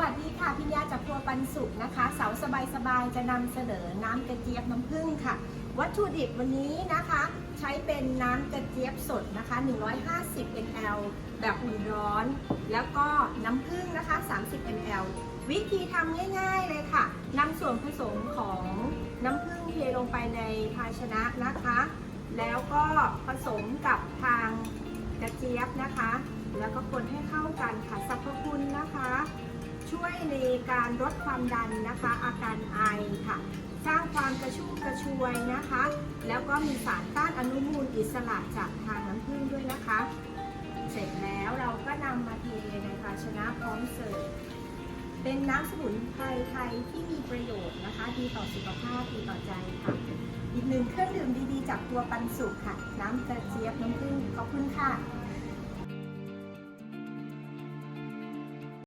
วัสดีค่ะพิญญาจากครัวปันสุขนะคะ เสาสบายสบายๆจะนำเสนอน้ำกระเจี๊ยบน้ำผึ้งค่ะ วัตถุดิบวันนี้นะคะ ใช้เป็นน้ำกระเจี๊ยบสดนะคะ 150 ml แบบอุ่นร้อน แล้วก็น้ำผึ้งนะคะ 30 ml วิธีทำง่ายๆเลยค่ะนำส่วนผสมของน้ำผึ้งเทลงไปในภาชนะนะคะ แล้วก็ผสมกับทางกระเจี๊ยบนะคะ แล้วก็คนให้เข้ากันค่ะ การลดความดันนะคะ อาการไอค่ะ สร้างความกระชุ่มกระชวยนะคะ แล้วก็มีสารต้านอนุมูลอิสระจากทางน้ำผึ้งด้วยนะคะ เสร็จแล้วเราก็นำมาเทในภาชนะพร้อมเสิร์ฟเป็นน้ำสมุนไพรไทยที่มีประโยชน์นะคะ ดีต่อสุขภาพดีต่อใจค่ะ อีกหนึ่งเครื่องดื่มดีๆ จากตัวปันสุขค่ะ น้ำกระเจี๊ยบน้ำผึ้งขอบคุณค่ะ